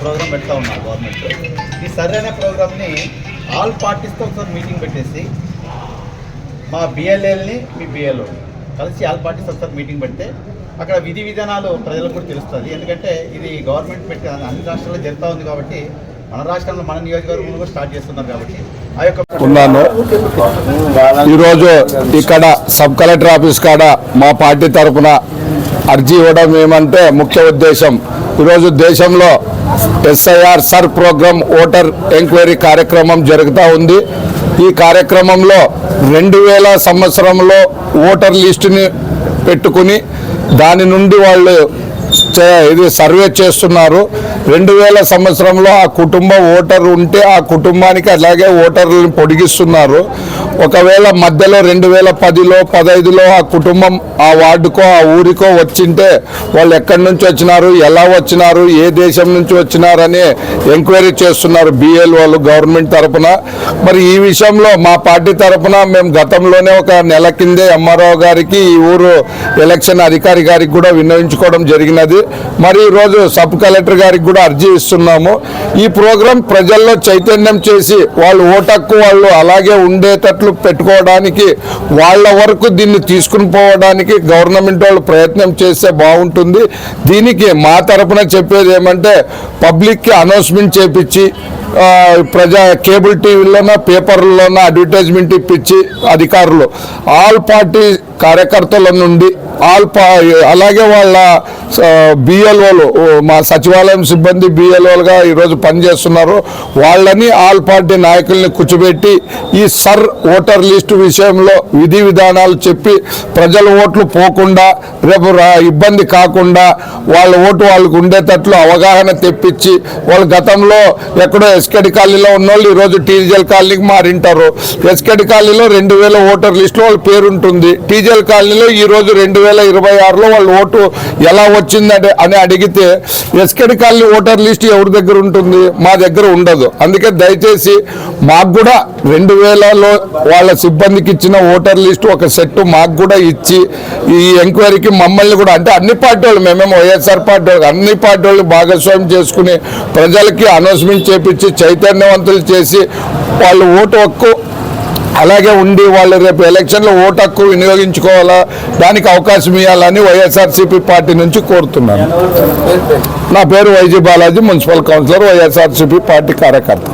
Programme పెడతా ఉన్నారు government ఈ సర్వే అనే ప్రోగ్రామ్ని ఆల్ పార్టీస్తో ఒకసారి మీటింగ్ పెట్టేసి మా బిఎల్ఏల్ని మీ బిఎల్ఓ కలిసి ఆల్ పార్టీస్ ఒకసారి మీటింగ్ పెడితే అక్కడ విధి విధానాలు ప్రజలకు కూడా తెలుస్తుంది. ఎందుకంటే ఇది గవర్నమెంట్ పెట్టి అన్ని రాష్ట్రాల్లో జరుగుతూ ఉంది కాబట్టి మన రాష్ట్రంలో మన నియోజకవర్గంలో కూడా స్టార్ట్ చేస్తున్నారు కాబట్టి ఆ యొక్క ఉన్నాను. ఈరోజు ఇక్కడ సబ్ కలెక్టర్ ఆఫీస్ కాడ మా పార్టీ తరఫున అర్జీ ఇవ్వడం ఏమంటే ముఖ్య ఉద్దేశం. ఈరోజు దేశంలో SIR sir program voter enquiry కార్యక్రమం జరుగుతూ ఉంది. ఈ కార్యక్రమంలో రెండు వేల సంవత్సరంలో ఓటర్ లిస్టుని పెట్టుకుని దాని నుండి వాళ్ళు ఇది సర్వే చేస్తున్నారు. రెండు వేల సంవత్సరంలో ఆ కుటుంబ ఓటర్ ఉంటే ఆ కుటుంబానికి అలాగే ఓటర్లను పొడిగిస్తున్నారు. ఒకవేళ మధ్యలో రెండు వేల పదిలో పదైదులో ఆ కుటుంబం ఆ వార్డుకో ఆ ఊరికో వచ్చింటే వాళ్ళు ఎక్కడి నుంచి వచ్చినారు ఎలా వచ్చినారు ఏ దేశం నుంచి వచ్చినారని ఎంక్వైరీ చేస్తున్నారు బిఎల్ వాళ్ళు గవర్నమెంట్ తరఫున మరి ఈ విషయంలో మా పార్టీ తరఫున మేము గతంలోనే ఒక నెల కిందే ఎంఆర్ఓ గారికి ఈ ఊరు ఎలక్షన్ అధికారి గారికి కూడా విన్నవించుకోవడం జరిగినది. మరి ఈరోజు సబ్ కలెక్టర్ గారికి కూడా అర్జీ ఇస్తున్నాము. ఈ ప్రోగ్రాం ప్రజల్లో చైతన్యం చేసి వాళ్ళు ఓటక్కు వాళ్ళు అలాగే ఉండేటట్లు పెట్టుకోవడానికి వాళ్ళ వరకు దీన్ని తీసుకుని పోవడానికి గవర్నమెంట్ వాళ్ళు ప్రయత్నం చేస్తే బాగుంటుంది. దీనికి మా తరపున చెప్పేది ఏమంటే పబ్లిక్కి అనౌన్స్మెంట్ చేపించి ప్రజా కేబుల్ టీవీలోన పేపర్లోన అడ్వర్టైజ్మెంట్ ఇప్పించి అధికారులు ఆల్ పార్టీ కార్యకర్తల నుండి ఆల్ పా అలాగే వాళ్ళ బిఎల్ఓలు మా సచివాలయం సిబ్బంది బిఎల్ఓలుగా ఈరోజు పనిచేస్తున్నారు. వాళ్ళని ఆల్ పార్టీ నాయకుల్ని కూర్చోబెట్టి ఈ సర్ ఓటర్ లిస్టు విషయంలో విధి విధానాలు చెప్పి ప్రజల ఓట్లు పోకుండా రేపు రా- ఇబ్బంది కాకుండా వాళ్ళ ఓటు వాళ్ళకు ఉండేటట్లు అవగాహన తెప్పించి వాళ్ళు గతంలో ఎక్కడో ఎస్కెడి కాలనీలో ఉన్నోళ్ళు ఈరోజు టీజీఎల్ కాలనీకి మారింటారు. ఎస్కెడి కాలనీలో రెండు వేల ఓటర్ లిస్టులో వాళ్ళ పేరుంటుంది. టీజీఎల్ కాలనీలో ఈ రోజు రెండు వేల ఇరవై ఆరులో వాళ్ళ ఓటు ఎలా వచ్చిందంటే అని అడిగితే ఎస్కెడి కాలనీ ఓటర్ లిస్ట్ ఎవరి దగ్గర ఉంటుంది? మా దగ్గర ఉండదు. అందుకే దయచేసి మాకు కూడా రెండు వేలలో వాళ్ళ సిబ్బందికి ఇచ్చిన ఓటర్ లిస్ట్ ఒక సెట్ మాకు కూడా ఇచ్చి ఈ ఎంక్వైరీకి మమ్మల్ని కూడా అంటే అన్ని పార్టీ వాళ్ళు మేమేమో వైఎస్ఆర్ పార్టీ వాళ్ళు అన్ని పార్టీ వాళ్ళు భాగస్వామ్యం చేసుకుని ప్రజలకి అనౌన్స్మెంట్ చేపించి చైతన్యవంతులు చేసి వాళ్ళు ఓటు హక్కు అలాగే ఉండి వాళ్ళు రేపు ఎలక్షన్లో ఓటు హక్కు వినియోగించుకోవాలా? దానికి అవకాశం ఇవ్వాలని వైఎస్ఆర్సీపీ పార్టీ నుంచి కోరుతున్నాను. నా పేరు YG Balaji municipal councillor YSRCP party కార్యకర్త.